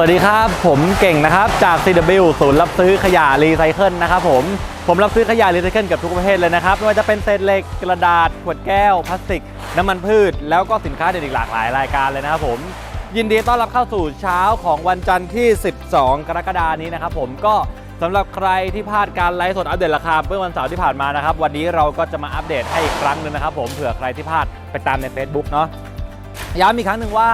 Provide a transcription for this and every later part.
สวัสดีครับ ผมเก่งนะครับจาก CW ศูนย์รับซื้อขยะรีไซเคิลนะครับผมผมรับซื้อขยะรีไซเคิลกับทุกประเภทเลยนะครับไม่ว่าจะเป็นเศษเหล็กกระดาษขวดแก้วพลาสติก น้ำมันพืช แล้วก็สินค้าเด็ดอีกหลากหลายรายการเลยนะครับผม ยินดีต้อนรับเข้าสู่เช้าของวันจันทร์ที่ 12 กรกฎานี้นะครับผมก็สำหรับใครที่พลาดการไลฟ์สดอัปเดตราคาเมื่อวันเสาร์ที่ผ่านมานะครับวันนี้เราก็จะมาอัปเดตให้อีกครั้งหนึ่งนะครับผมเผื่อใครที่พลาดไปตามใน Facebook เนาะย้ำอีกครั้งหนึ่งว่า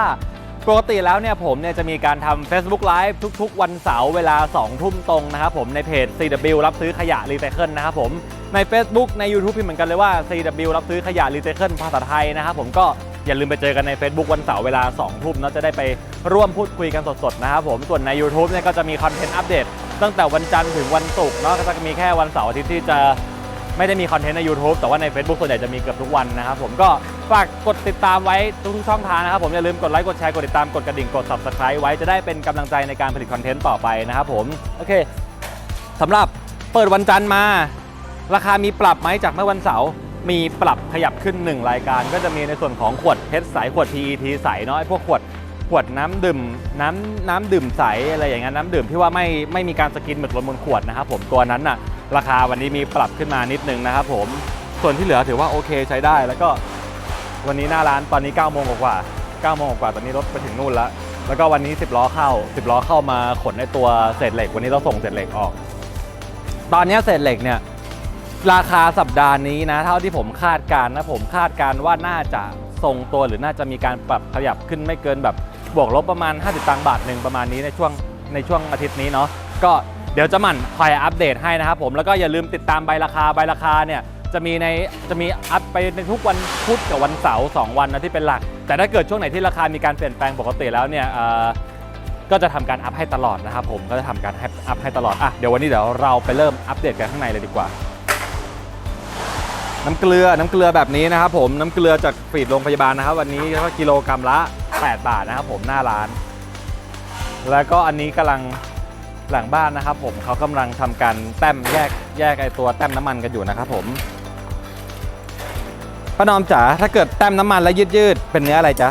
ปกติแล้วเนี่ยผมเนี่ยจะมีการทำ Facebook Live ทุกๆ วันเสาร์เวลา 2 ทุ่มตรงนะครับผมในเพจ CW รับซื้อขยะรีไซเคิลนะครับผมใน Facebook ใน YouTube พิมพ์เหมือนกันเลยว่า CW รับซื้อขยะรีไซเคิลภาษาไทยนะครับผมก็อย่าลืมไปเจอกันใน Facebook วันเสาร์เวลา 2 ทุ่มเนาะจะได้ไปร่วมพูดคุยกันสดๆนะครับผมส่วนใน YouTube เนี่ยก็จะมีคอนเทนต์อัปเดตตั้งแต่วันจันทร์ถึงวันศุกร์เนาะก็จะมีแค่วันเสาร์อาทิตย์ที่จะ ไม่ได้มีคอนเทนต์ใน YouTube แต่ว่าใน Facebook ส่วนใหญ่จะมีเกือบทุกวันนะครับผมก็ฝากกดติดตามไว้ทุกๆช่องทางนะครับผมอย่าลืมกดไลค์กดแชร์กดติดตามกดกระดิ่งกด Subscribe ไว้จะได้เป็นกำลังใจในการผลิตคอนเทนต์ต่อไปนะครับผมโอเคสำหรับเปิดวันจันทร์มา ราคามีปรับไหมจากเมื่อวันเสาร์มีปรับขยับขึ้น 1 รายการ ก็จะมีในส่วนของขวดเพชรใสขวด PET ใสเนาะไอ้พวกขวดขวดน้ำดื่มน้ำน้ำดื่มใสอะไรอย่างเงี้ยน้ำดื่มที่ว่าไม่ไม่มีการสกินหมึกลนบนขวดนะครับผมตัวนั้นน่ะ ราคาวันนี้มีปรับขึ้นมานิดนึงนะครับผมส่วนที่เหลือถือว่าโอเคใช้ได้แล้วก็วันนี้หน้าร้านตอนนี้9โมงกว่า9โมงกว่าตอนนี้รถไปถึงนู่นแล้ว แล้วก็วันนี้ 10 ล้อเข้า 10 ล้อเข้ามาขนในตัวเศษเหล็ก วันนี้เราส่งเศษเหล็กออก ตอนนี้เศษเหล็กเนี่ยราคาสัปดาห์นี้นะ เท่าที่ผมคาดการณ์นะผมคาดการณ์ว่าน่าจะทรงตัวหรือน่าจะมีการปรับขยับขึ้นไม่เกินแบบบวกลบประมาณ 50ตังค์บาทหนึ่งประมาณนี้ในช่วงในช่วงอาทิตย์นี้เนาะก็ เดี๋ยวจะหมั่นคอยอัปเดตให้นะครับผมแล้วก็อย่าลืมติดตามใบราคาใบราคาเนี่ยจะมีในจะมีอัพไปในทุกวันพุธกับวันเสาร์สองวันนะที่เป็นหลัก แต่ถ้าเกิดช่วงไหนที่ราคามีการเปลี่ยนแปลงปกติแล้วเนี่ยก็จะทำการอัพให้ตลอดนะครับผมก็จะทำการให้อัพให้ตลอดอะเดี๋ยววันนี้เดี๋ยวเราไปเริ่มอัปเดตกันข้างในเลยดีกว่า น้ำเกลือน้ำเกลือแบบนี้นะครับผมน้ำเกลือจากฟีดโรงพยาบาลนะครับ วันนี้ก็กิโลกรัมละ 8 บาทนะครับผมหน้าร้าน แล้วก็อันนี้กำลัง หลังบ้านนะครับผมเขากำลังทำการแต้มแยกแยกไอตัวแต้มน้ำมันกันอยู่นะครับผมป้านอมจ๋าถ้าเกิดแต้มน้ำมันแล้วยืดยืดๆเป็นเนื้ออะไรจ๊ะ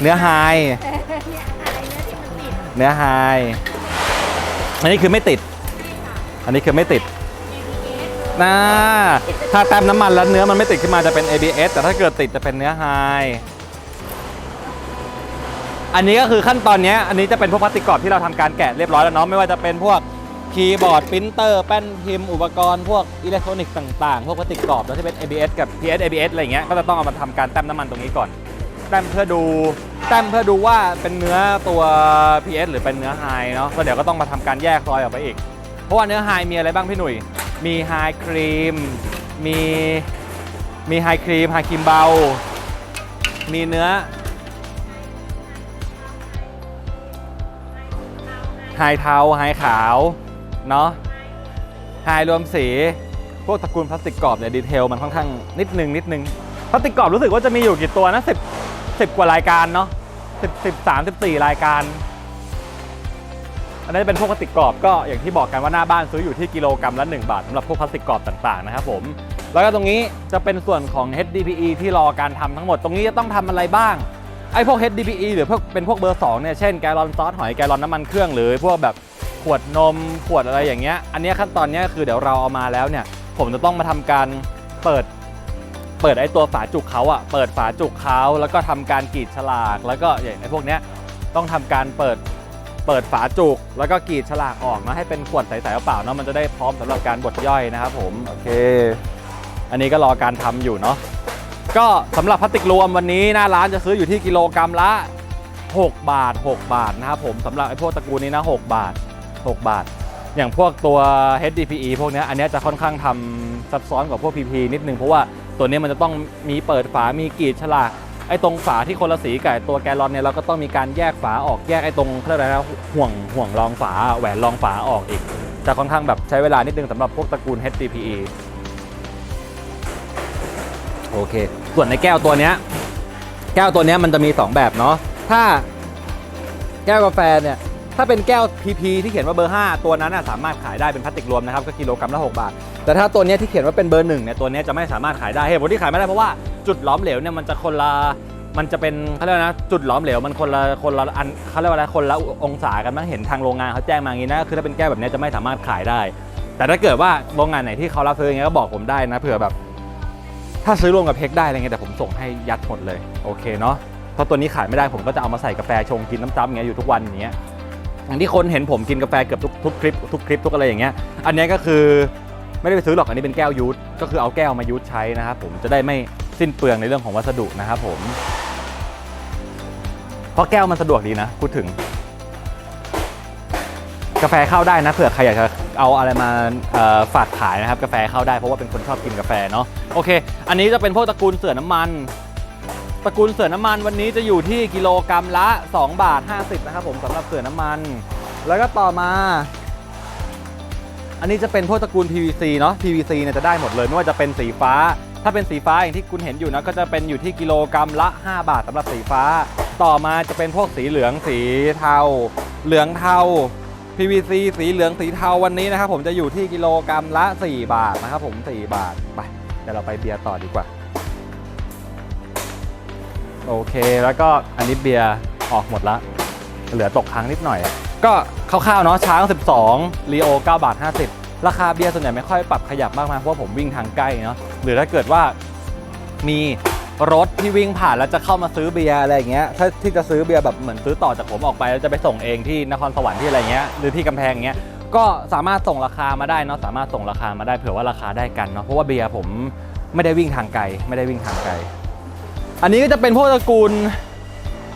เนื้อไฮเนื้อไฮอันนี้คือไม่ติด อันนี้คือไม่ติดนะถ้าแต้มน้ำมันแล้วเนื้อมันไม่ติดขึ้นมาจะเป็น ABS แต่ถ้าเกิดติดจะเป็นเนื้อไฮ อันนี้ก็คือขั้นตอนนี้อันนี้จะเป็นพวกพลาสติกกรอบที่เราทำการแกะเรียบร้อยแล้วเนาะไม่ว่าจะเป็นพวกคีย์บอร์ดปรินเตอร์แป้นพิมพ์อุปกรณ์พวกอิเล็กทรอนิกส์ต่างๆ พวกพลาสติกกรอบแล้วที่เป็น ABS กับ PS ABS อะไรเงี้ยก็จะต้องเอามาทำการแต้มน้ำมันตรงนี้ก่อนแต้มเพื่อดูแต้มเพื่อดูว่าเป็นเนื้อตัว PS หรือเป็นเนื้อไฮเนาะแล้วเดี๋ยวก็ต้องมาทำการแยกซอยออกไปอีก เพราะว่าเนื้อไฮมีอะไรบ้างพี่หนุ่ย มีไฮครีม มีมีไฮครีมไฮครีมเบา มีเนื้อ ไฮเทาไฮขาวเนาะไฮรวมสี พวกตระกูลพลาสติกกรอบเนี่ยดีเทลมันค่อนข้างนิดนึงนิดนึงพลาสติกกรอบรู้สึกว่าจะมีอยู่กี่ตัวนะ10 10กว่ารายการเนาะ10 13 14รายการ อันนี้เป็นพวกพลาสติกกรอบก็อย่างที่บอกกันว่าหน้าบ้านซื้ออยู่ที่กิโลกรัมละ 1 บาทสำหรับพวกพลาสติกกรอบต่างๆนะครับผมแล้วก็ตรงนี้จะเป็นส่วนของ HDPE ที่รอการทำทั้งหมด ตรงนี้จะต้องทำอะไรบ้าง ไอพวก HDPE หรือพวกเป็นพวกเบอร์2เนี่ยเช่นแกลลอนซอสหอยแกลลอนน้ำมันเครื่องหรือพวกแบบขวดนมขวดอะไรอย่างเงี้ยอันนี้ขั้นตอนเนี้ยคือเดี๋ยวเราเอามาแล้วเนี่ย ผมจะต้องมาทำการเปิด เปิดไอตัวฝาจุกเขาอะเปิดฝาจุกเขาแล้วก็ทำการกรีดฉลาก แล้วก็อย่างไอพวกเนี้ยต้องทำการเปิดเปิดฝาจุก แล้วก็กรีดฉลากออกนะให้เป็นขวดใสๆเปล่าเนาะมันจะได้พร้อมสำหรับการบดย่อยนะครับผมโอเค อันนี้ก็รอการทำอยู่เนาะ ก็สำหรับพลาสติกรวมวันนี้หน้าร้านจะซื้ออยู่ที่กิโลกรัมละ 6 บาท 6 บาทนะครับผมสำหรับไอ้พวกตระกูลนี้นะ 6 บาท 6 บาท อย่างพวกตัว HDPE พวกนี้อันนี้จะค่อนข้างทำซับซ้อนกว่าพวก PP นิดนึงเพราะว่าตัวนี้มันจะต้องมีเปิดฝา มีกรีดฉลากไอ้ตรงฝาที่คนละสีกับตัวแกลลอนเนี่ยเราก็ต้องมีการแยกฝาออกแยกไอ้ตรงเขาเรียกอะไรนะห่วงห่วงรองฝาแหวนรองฝาออกอีกจะค่อนข้างแบบใช้เวลานิดนึงสำหรับพวกตระกูล HDPE โอเค ส่วนในแก้วตัวเนี้ยแก้วตัวเนี้ยมันจะมี 2 แบบเนาะถ้าแก้วกาแฟเนี่ยถ้าเป็นแก้ว PP ที่เขียนว่าเบอร์ 5 ตัวนั้นน่ะสามารถขายได้เป็นพลาสติกรวมนะครับก็กิโลกรัมละ 6 บาท แต่ถ้าตัวเนี้ยที่เขียนว่าเป็นเบอร์หนึ่งเนี่ยตัวเนี้ยจะไม่สามารถขายได้เหตุผลที่ขายไม่ได้เพราะว่าจุดหล้อมเหลวเนี่ยมันจะคนละมันจะเป็นเขาเรียกนะจุดหลอมเหลวมันคนละคนละอันเขาเรียกว่าอะไรคนละองศากันมั้งเห็นทางโรงงานเขาแจ้งมาอย่างนี้นะคือถ้าเป็นแก้วแบบนี้จะไม่สามารถขายได้ แต่ถ้าเกิดว่าโรงงานไหนที่เขารับซื้ออย่างเงี้ยก็บอกผมได้นะเผื่อแบบ ถ้าซื้อรวมกับเพกได้อะไรเงี้ยแต่ผมส่งให้ยัดหมดเลยโอเคเนาะเพราะตัวนี้ขายไม่ได้ผมก็จะเอามาใส่กาแฟชงกินน้ำจ้ำอย่างเงี้ยอยู่ทุกวันอย่างเงี้ยอย่างที่คนเห็นผมกินกาแฟเกือบทุกทุกคลิปทุกคลิปทุกอะไรอย่างเงี้ยอันนี้ก็คือไม่ได้ไปซื้อหรอกอันนี้เป็นแก้วยูทก็คือเอาแก้วมายูทใช้นะครับผมจะได้ไม่สิ้นเปลืองในเรื่องของวัสดุนะครับผมเพราะแก้วมันสะดวกดีนะพูดถึง กาแฟเข้าได้นะเผื่อใครอยากจะเอาอะไรมาฝากขายนะครับกาแฟเข้าได้เพราะว่าเป็นคนชอบกินกาแฟเนาะโอเค อันนี้จะเป็นพวกตระกูลเสือน้ำมันตระกูลเสือน้ำมันวันนี้จะอยู่ที่กิโลกรัมละ 2 บาท 50 นะครับผมสำหรับเสือน้ำมัน แล้วก็ต่อมา อันนี้จะเป็นพวกตระกูล PVC เนาะ PVC เนี่ยจะได้หมดเลยไม่ว่าจะเป็นสีฟ้า ถ้าเป็นสีฟ้าอย่างที่คุณเห็นอยู่นะก็จะเป็นอยู่ที่กิโลกรัมละ 5 บาทสำหรับสีฟ้า ต่อมาจะเป็นพวกสีเหลืองสีเทา เหลืองเทา PVC สีเหลืองสีเทาวันนี้นะครับผมจะอยู่ที่กิโลกรัมละ 4 บาทนะครับผม 4 บาท ไป เดี๋ยวเราไปเบียร์ต่อดีกว่า โอเคแล้วก็อันนี้เบียร์ออกหมดละ เหลือตกค้างนิดหน่อย ก็คร่าวๆเนาะช้าง 12ลีโอ9บาท 50 ราคาเบียร์ส่วนใหญ่ไม่ค่อยปรับขยับมากมายเพราะผมวิ่งทางใกล้เนาะหรือถ้าเกิดว่ามี รถที่วิ่งผ่านแล้วจะเข้ามาซื้อเบียร์อะไรอย่างเงี้ยถ้าที่จะซื้อเบียร์แบบเหมือนซื้อต่อจากผมออกไปแล้วจะไปส่งเองที่นครสวรรค์ที่อะไรเงี้ยหรือที่กำแพงเงี้ยก็สามารถส่งราคามาได้เนาะสามารถส่งราคามาได้เผื่อว่าราคาได้กันเนาะเพราะว่าเบียร์ผมไม่ได้วิ่งทางไกลไม่ได้วิ่งทางไกล อันนี้ก็จะเป็นพวกตระกูล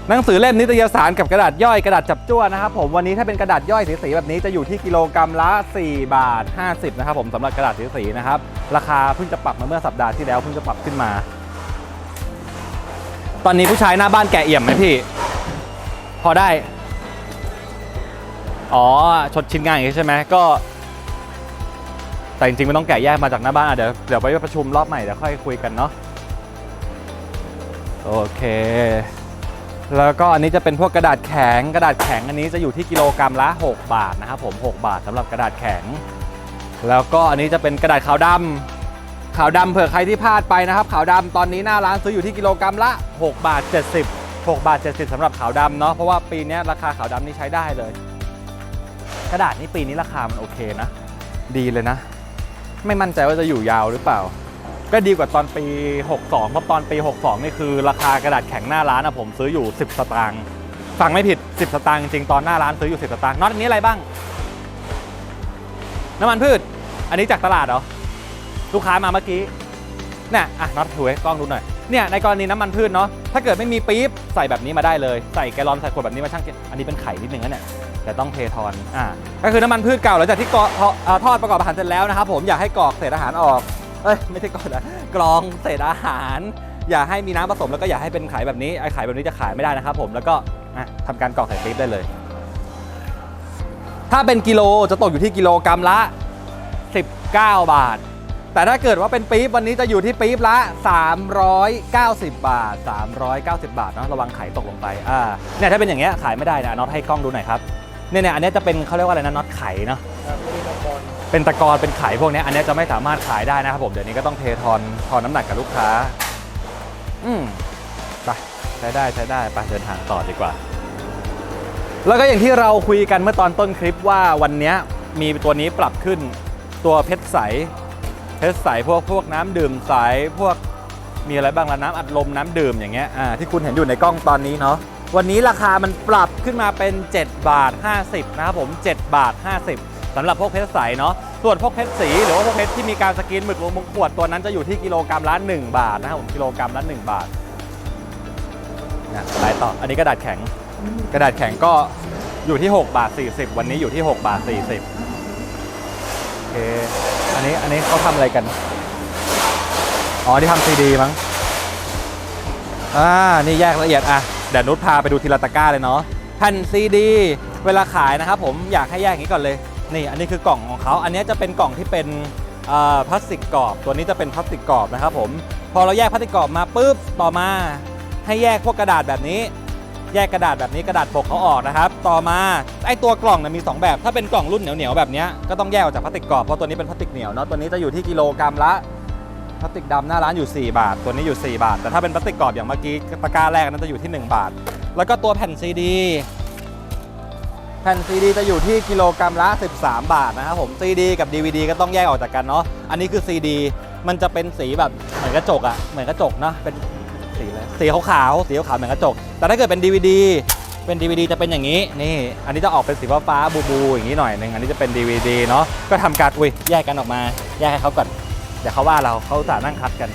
หนังสือเล่มนิตยสารกับกระดาษย่อยกระดาษจับจ้วนนะครับผมวันนี้ถ้าเป็นกระดาษย่อยสีๆแบบนี้จะอยู่ที่กิโลกรัมละ 4 บาท 50 นะครับผมสำหรับกระดาษสีๆนะครับราคาเพิ่งจะปรับมาเมื่อสัปดาห์ที่แล้วเพิ่งจะปรับขึ้นมา ตอนนี้ผู้ชายหน้าบ้านแก่เอี่ยมไหมพี่ พอได้ อ๋อ ชดชิ้นงานอย่างนี้ใช่ไหมก็ แต่จริงๆไม่ต้องแกะแยกมาจากหน้าบ้านอะเดี๋ยวเดี๋ยวไปประชุมรอบใหม่เดี๋ยวค่อยคุยกันเนาะโอเค แล้วก็อันนี้จะเป็นพวกกระดาษแข็ง กระดาษแข็งอันนี้จะอยู่ที่กิโลกรัมละ 6 บาทนะครับผม 6 บาทสำหรับกระดาษแข็ง แล้วก็อันนี้จะเป็นกระดาษขาวดำ ขาวดำเผื่อใครที่พลาดไปนะครับขาวดำตอนนี้หน้าร้านซื้ออยู่ที่กิโลกรัมละ 6 บาท 70 6 บาท 70สำหรับขาวดำเนาะเพราะว่าปีนี้ราคาขาวดำนี่ใช้ได้เลย กระดาษนี่ปีนี้ราคามันโอเคนะ ดีเลยนะ ไม่มั่นใจว่าจะอยู่ยาวหรือเปล่า ก็ดีกว่าตอนปี 62เพราะตอนปี 62 นี่คือ ราคากระดาษแข็งหน้าร้านอะผมซื้ออยู่ 10 สตางค์ฟังไม่ผิด 10 สตางค์จริงตอนหน้าร้านซื้ออยู่ 10 สตางค์น็อตอันนี้อะไรบ้าง น้ำมันพืช อันนี้จากตลาดเหรอ ลูกค้ามาเมื่อกี้เนี่ยอะน็อตถือให้กล้องดูหน่อยเนี่ยในกรณีน้ำมันพืชเนาะถ้าเกิดไม่มีปี๊บใส่แบบนี้มาได้เลยใส่แกลลอนใส่ขวดแบบนี้มาช่างอันนี้เป็นไข่นิดนึงนะเนี่ยแต่ต้องเททอนอ่าก็คือน้ำมันพืชเก่าหลังจากที่กรอกทอเอ่อทอดประกอบอาหารเสร็จแล้วนะครับผมอยากให้กรอกเศษอาหารออกเอ้ยไม่ใช่กรอกนะกรองเศษอาหาร อย่าให้มีน้ำผสมแล้วก็อย่าให้เป็นไข่แบบนี้ไอ้ไข่แบบนี้จะขายไม่ได้นะครับผมแล้วก็อะทำการกรอกใส่ปี๊บได้เลย ถ้าเป็นกิโลจะตกอยู่ที่กิโลกรัมละ 19 บาท แต่ถ้าเกิดว่าเป็นปี๊บวันนี้จะอยู่ที่ปี๊บละ 390 บาท 390 บาทเนาะระวังไข่ตกลงไปอ่าเนี่ยถ้าเป็นอย่างเงี้ยขายไม่ได้นะน็อตให้กล้องดูหน่อยครับเนี่ยเนี่ยอันนี้จะเป็นเขาเรียกว่าอะไรนะน็อตไข่เนาะเป็นตะกอนเป็นไข่พวกนี้อันนี้จะไม่สามารถขายได้นะครับผมเดี๋ยวนี้ก็ต้องเททอนทอนน้ำหนักกับลูกค้า อืมไปใช้ได้ใช้ได้ไปเดินทางต่อดีกว่า แล้วก็อย่างที่เราคุยกันเมื่อตอนต้นคลิปว่าวันนี้มีตัวนี้ปรับขึ้นตัวเพชรใส เพชรใสพวกพวกน้ำดื่มใสพวกมีอะไรบ้างละน้ำอัดลมน้ำดื่มอย่างเงี้ยอ่าที่คุณเห็นอยู่ในกล้องตอนนี้เนาะวันนี้ราคามันปรับขึ้นมาเป็น 7 บาท 50 นะครับผม 7 บาท 50สำหรับพวกเพชรใสเนาะส่วนพวกเพชรสีหรือว่าพวกเพชรที่มีการสกรีนหมึกลงบนขวดตัวนั้นจะอยู่ที่กิโลกรัมละ1บาทนะครับผมกิโลกรัมละ1บาทนะไปต่ออันนี้กระดาษแข็ง กระดาษแข็งก็อยู่ที่ 6 บาท 40 วันนี้อยู่ที่ 6 บาท 40โอเค นี้อันนี้เขาทำอะไรกัน อ๋อที่ทำซีดีมั้ง อ่า นี่แยกละเอียดอะ เดี๋ยวนุชพาไปดูทีละตะกร้าเลยเนาะแผ่นซีดี เวลาขายนะครับผมอยากให้แยกอย่างนี้ก่อนเลย นี่อันนี้คือกล่องของเขา อันนี้จะเป็นกล่องที่เป็นพลาสติกกรอบ ตัวนี้จะเป็นพลาสติกกรอบนะครับผม พอเราแยกพลาสติกกรอบมาปุ๊บ ต่อมาให้แยกพวกกระดาษแบบนี้ แยกกระดาษแบบนี้กระดาษปกเขาออกนะครับ ต่อมาไอตัวกล่องเนี่ยมี 2 แบบ ถ้าเป็นกล่องรุ่นเหนียวๆแบบนี้ก็ต้องแยกออกจากพลาสติกกรอบเพราะตัวนี้เป็นพลาสติกเหนียวเนาะตัวนี้จะอยู่ที่กิโลกรัมละพลาสติกดำหน้าร้านอยู่ 4 บาท ตัวนี้อยู่ 4 บาท แต่ถ้าเป็นพลาสติกกรอบอย่างเมื่อกี้ตะกร้าแรกนั้นจะอยู่ที่ 1 บาท แล้วก็ตัวแผ่นซีดีแผ่นซีดีจะอยู่ที่กิโลกรัมละ 13 บาทนะครับผมซีดีกับ DVD ก็ต้องแยกออกจากกันเนาะอันนี้คือซีดีมันจะเป็นสีแบบเหมือนกระจกอะเหมือนกระจกเนาะเป็น สีอะไรสีขาวๆสีขาวๆเหมือนกระจก แต่ถ้าเกิดเป็น DVD เป็น DVD จะเป็นอย่างนี้นี่ อันนี้จะออกเป็นสีฟ้าๆบูๆอย่างนี้หน่อยหนึงอันนี้จะเป็น DVD เนาะก็ทำการอุ้ยแยกกันออกมาแยกให้เขาก่อนเดี๋ยวเขาว่าเราเขาอุตสาห์นั่งคัดกัน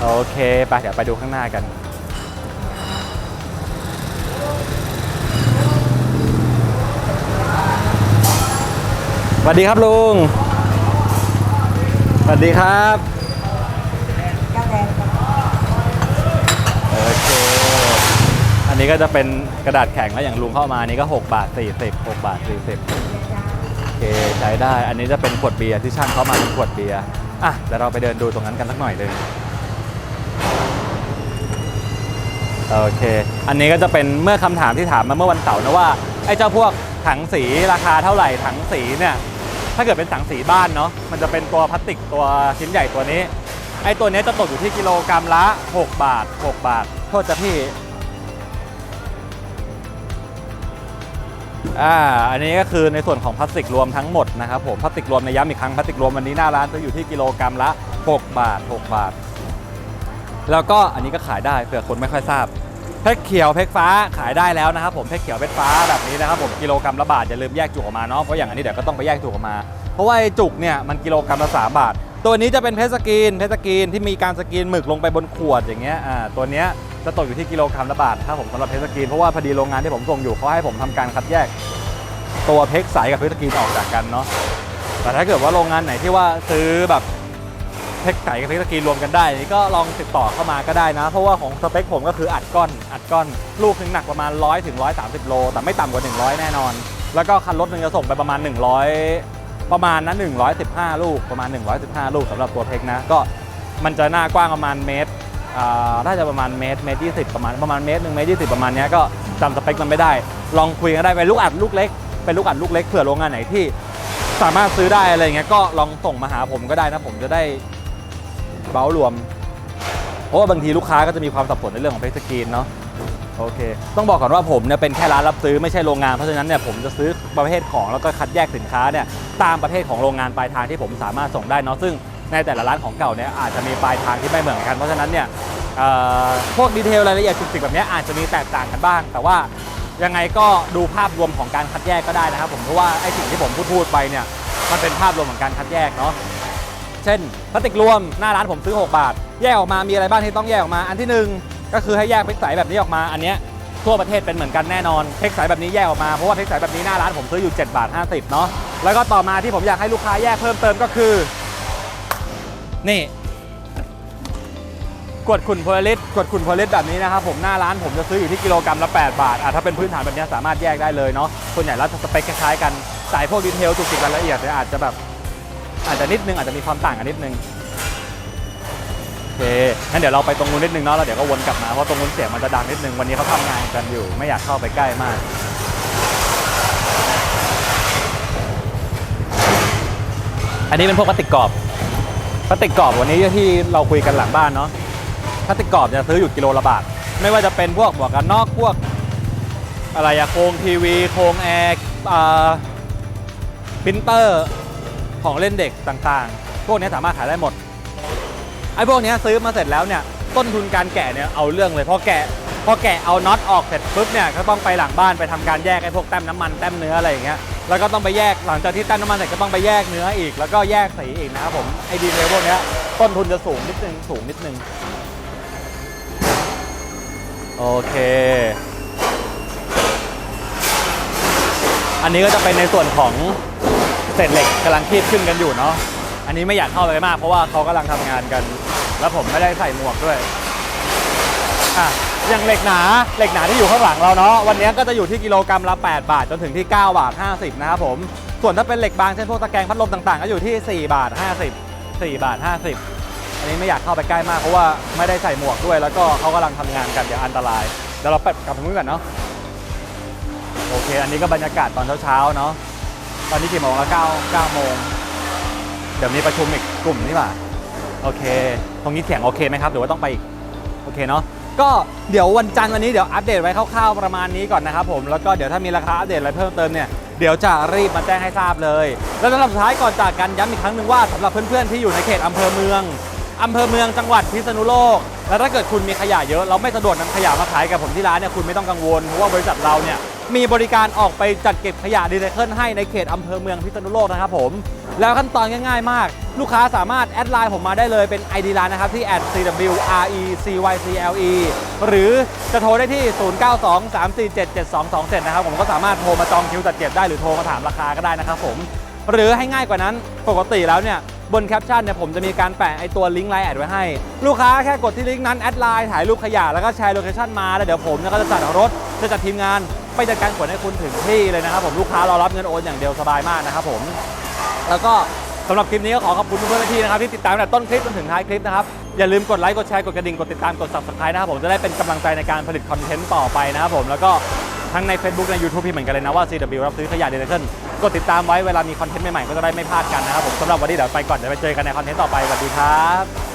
โอเคไปเดี๋ยวไปดูข้างหน้ากัน สวัสดีครับลุง สวัสดีครับ โอเคอันนี้ก็จะเป็นกระดาษแข็งแล้วอย่างลุงเข้ามานี่ก็ 6 บาท 40 6 บาท 40 โอเคใช้ได้ อันนี้จะเป็นขวดเบียร์ที่ช่างเข้ามาเป็นขวดเบียร์ อะเดี๋ยวเราไปเดินดูตรงนั้นกันสักหน่อยหนึ่งโอเค อันนี้ก็จะเป็นเมื่อคำถามที่ถามมาเมื่อวันเสาร์นะว่าไอ้เจ้าพวกถังสีราคาเท่าไหร่ถังสีเนี่ยถ้าเกิดเป็นถังสีบ้านเนาะมันจะเป็นตัวพลาสติกตัวชิ้นใหญ่ตัวนี้ ไอ้ตัวนี้จะตกอยู่ที่กิโลกรัมละ 6 บาท 6 บาท โทษจะพี่ อ่า อันนี้ก็คือในส่วนของพลาสติกรวมทั้งหมดนะครับผม พลาสติกรวมในย้ำอีกครั้ง พลาสติกรวมวันนี้หน้าร้านจะอยู่ที่กิโลกรัมละ 6 บาท 6 บาท แล้วก็อันนี้ก็ขายได้เผื่อคนไม่ค่อยทราบ เพชรเขียวเพชรฟ้าขายได้แล้วนะครับผมเพชรเขียวเพชรฟ้าแบบนี้นะครับผมกิโลกรัมละบาทอย่าลืมแยกจุกออกมาเนาะ เพราะอย่างอันนี้เดี๋ยวก็ต้องไปแยกจุกออกมา เพราะว่าไอ้จุกเนี่ยมันกิโลกรัมละ3บาท ตัวนี้จะเป็นเพชรสกรีนเพชรสกรีนที่มีการสกรีนหมึกลงไปบนขวดอย่างเงี้ยอ่าตัวเนี้ยจะตกอยู่ที่กิโลกรัมละบาทครับผมสำหรับเพชรสกรีนเพราะว่าพอดีโรงงานที่ผมส่งอยู่เขาให้ผมทำการคัดแยก ตัวเพชรใสกับเพชรสกรีนออกจากกันเนาะแต่ถ้าเกิดว่าโรงงานไหนที่ว่าซื้อแบบ เพชรไก่กับเพชรสกรีนรวมกันได้นี่ก็ลองติดต่อเข้ามาก็ได้นะ เพราะว่าของสเปคผมก็คืออัดก้อน อัดก้อน ลูกหนึงหนักประมาณ 100ถึง130 โล แต่ไม่ต่ำกว่า 100 แน่นอน แล้วก็คันรถหนึงจะส่งไปประมาณ 100 ประมาณนั้น115 ลูกประมาณ 115 ลูกสำหรับตัวเพชรนะก็มันจะหน้ากว้างประมาณเมตรน่าจะประมาณเมตรเมตรยี่สิบประมาณประมาณเมตรหนึ่งเมตรยี่สิบประมาณเนี้ยก็จำสเปคมันไม่ได้ ลองคุยกันได้เป็นลูกอัดลูกเล็กเป็นลูกอัดลูกเล็กเผื่อโรงงานไหนที่สามารถซื้อได้อะไรเงี้ยก็ลองส่งมาหาผมก็ได้นะผมจะได้เบ้ารวม เพราะว่าบางทีลูกค้าก็จะมีความสับสนในเรื่องของเพชรสกรีนเนาะ โอเค ต้องบอกก่อนว่าผมเนี่ยเป็นแค่ร้านรับซื้อไม่ใช่โรงงานเพราะฉะนั้นเนี่ยผมจะซื้อประเภทของแล้วก็คัดแยกสินค้าเนี่ยตามประเภทของโรงงานปลายทางที่ผมสามารถส่งได้เนาะซึ่งในแต่ละร้านของเก่าเนี่ยอาจจะมีปลายทางที่ไม่เหมือนกัน เพราะฉะนั้นเนี่ยพวกดีเทลรายละเอียดจุกจิกแบบนี้อาจจะมีแตกต่างกันบ้าง แต่ว่ายังไงก็ดูภาพรวมของการคัดแยกก็ได้นะครับผมเพราะว่าไอ้สิ่งที่ผมพูดพูดไปเนี่ยมันเป็นภาพรวมของการคัดแยกเนาะเช่นพลาสติกรวมหน้าร้านผมซื้อ 6 บาท แยกออกมามีอะไรบ้างที่ต้องแยกออกมาอันที่หนึ่ง ก็คือให้แยกเพชรใสแบบนี้ออกมา อันเนี้ยทั่วประเทศเป็นเหมือนกันแน่นอนเพชรใสแบบนี้แยกออกมา เพราะว่าเพชรใสแบบนี้หน้าร้านผมซื้ออยู่7บาท50เนาะ แล้วก็ต่อมาที่ผมอยากให้ลูกค้าแยกเพิ่มเติมก็คือ นี่กดขุนโพลิสกดขุนโพลิสแบบนี้นะครับผมหน้าร้านผมจะซื้ออยู่ที่กิโลกรัมละ 8 บาทอะถ้าเป็นพื้นฐานแบบนี้สามารถแยกได้เลยเนาะส่วนใหญ่แล้วสเปคคล้ายๆกันสายพวกดีเทลจุกจิกรายละเอียดเนี่ยอาจจะแบบอาจจะนิดนึงอาจจะมีความต่างกันนิดนึง เคงั้นเดี๋ยวเราไปตรงนู้นนิดนึงเนาะแล้วเดี๋ยวก็วนกลับมาเพราะตรงนู้นเสียงมันจะดังนิดนึงวันนี้เขาทำงานกันอยู่ ไม่อยากเข้าไปใกล้มาก อันนี้เป็นพวกพลาสติกกรอบพลาสติกกรอบวันนี้ที่เราคุยกันหลังบ้านเนาะพลาสติกกรอบจะซื้ออยู่กิโลละบาทไม่ว่าจะเป็นพวกหมวกกันนอกพวก อะไรอะโครงทีวีโครงแอร์พิมพ์เตอร์ของเล่นเด็กต่างๆ พวกนี้สามารถขายได้หมด ไอ้พวกนี้ซื้อมาเสร็จแล้วเนี่ยต้นทุนการแกะเนี่ยเอาเรื่องเลยพอแกะพอแกะเอาน็อตออกเสร็จปุ๊บเนี่ยก็ต้องไปหลังบ้านไปทำการแยกไอ้พวกแต้มน้ำมันแต้มเนื้ออะไรอย่างเงี้ยแล้วก็ต้องไปแยกหลังจากที่แต้มน้ำมันเสร็จก็ต้องไปแยกเนื้ออีก แล้วก็แยกสีอีกนะครับผมไอ้ดีเทลพวกเนี้ยต้นทุนจะสูงนิดนึงสูงนิดนึงโอเค อันนี้ก็จะเป็นในส่วนของเศษเหล็กกำลังคีบขึ้นกันอยู่เนาะ อันนี้ไม่อยากเข้าไปมาก เพราะว่าเขากำลังทำงานกัน แล้วผมไม่ได้ใส่หมวกด้วยอะอย่างเหล็กหนาเหล็กหนาที่อยู่ข้างหลังเราเนาะวันนี้ก็จะอยู่ที่กิโลกรัมละ 8 บาท จนถึงที่ 9 บาท 50 นะครับผม ส่วนถ้าเป็นเหล็กบางเช่นพวกตะแกรงพัดลมต่างๆ ก็อยู่ที่ 4 บาท 50 4 บาท 50 อันนี้ไม่อยากเข้าไปใกล้มากเพราะว่าไม่ได้ใส่หมวกด้วย แล้วก็เขากำลังทำงานกันเดี๋ยวอันตรายเดี๋ยวเราไปกลับไปมือกันเนาะโอเค อันนี้ก็บรรยากาศตอนเช้าๆเนาะตอนนี้กี่โมงแล้ว9 9โมง ดี๋ยวมีประชุมอีกกลุ่มนี่ป่ะโอเค ตรงนี้เสียงโอเคไหมครับ หรือว่าต้องไปอีกโอเคเนาะก็เดี๋ยววันจันทร์วันนี้เดี๋ยวอัปเดตไว้คร่าวๆประมาณนี้ก่อนนะครับผมแล้วก็เดี๋ยวถ้ามีราคาอัปเดตอะไรเพิ่มเติมเนี่ยเดี๋ยวจะรีบมาแจ้งให้ทราบเลย แล้วสำหรับสุดท้ายก่อนจากกันย้ำอีกครั้งหนึ่งว่าสำหรับเพื่อนๆที่อยู่ในเขตอำเภอเมืองอำเภอเมืองจังหวัดพิษณุโลก แล้วถ้าเกิดคุณมีขยะเยอะเราไม่สะดวกนำขยะมาขายกับผมที่ร้านเนี่ยคุณไม่ต้องกังวลเพราะว่าบริษัทเราเนี่ย มีบริการออกไปจัดเก็บขยะรีไซเคิลให้ในเขตอำเภอเมืองพิษณุโลกนะครับผม แล้วขั้นตอนง่ายๆมาก ลูกค้าสามารถแอดไลน์ผมมาได้เลยเป็น ID ไลน์นะครับที่ @cwrecycle หรือจะโทรได้ที่ 0923477227 นะครับผมก็สามารถโทรมาจองคิวจัดเก็บได้หรือโทรมาถามราคาก็ได้นะครับผม หรือให้ง่ายกว่านั้นปกติแล้วเนี่ยบนแคปชั่นเนี่ยผมจะมีการแปะไอตัวลิงก์ไลน์แอดไว้ให้ ลูกค้าแค่กดที่ลิงก์นั้นแอดไลน์ถ่ายรูปขยะแล้วก็แชร์โลเคชั่นมาแล้วเดี๋ยวผมก็จะจัดรถจะจัดทีมงาน ไปจัดการขนให้คุณถึงที่เลยนะครับผมลูกค้ารอรับเงินโอนอย่างเดียวสบายมากนะครับผม แล้วก็สำหรับคลิปนี้ก็ขอขอบคุณเพื่อนๆที่นะครับที่ติดตามตั้งแต่ต้นคลิปจนถึงท้ายคลิปนะครับอย่าลืมกดไลค์กดแชร์กดกระดิ่งกดติดตามกด subscribe นะครับผมจะได้เป็นกำลังใจในการผลิตคอนเทนต์ต่อไปนะครับผมแล้วก็ทั้งใน Facebook ใน YouTube พี่เหมือนกันเลยนะว่า CW รับซื้อขยะเดลิเคิลกดติดตามไว้เวลามีคอนเทนต์ใหม่ๆก็จะได้ไม่พลาดกันนะครับผมสำหรับวันนี้เดี๋ยวไปก่อนเดี๋ยวไปเจอกันในคอนเทนต์ต่อไปสวัสดีครับ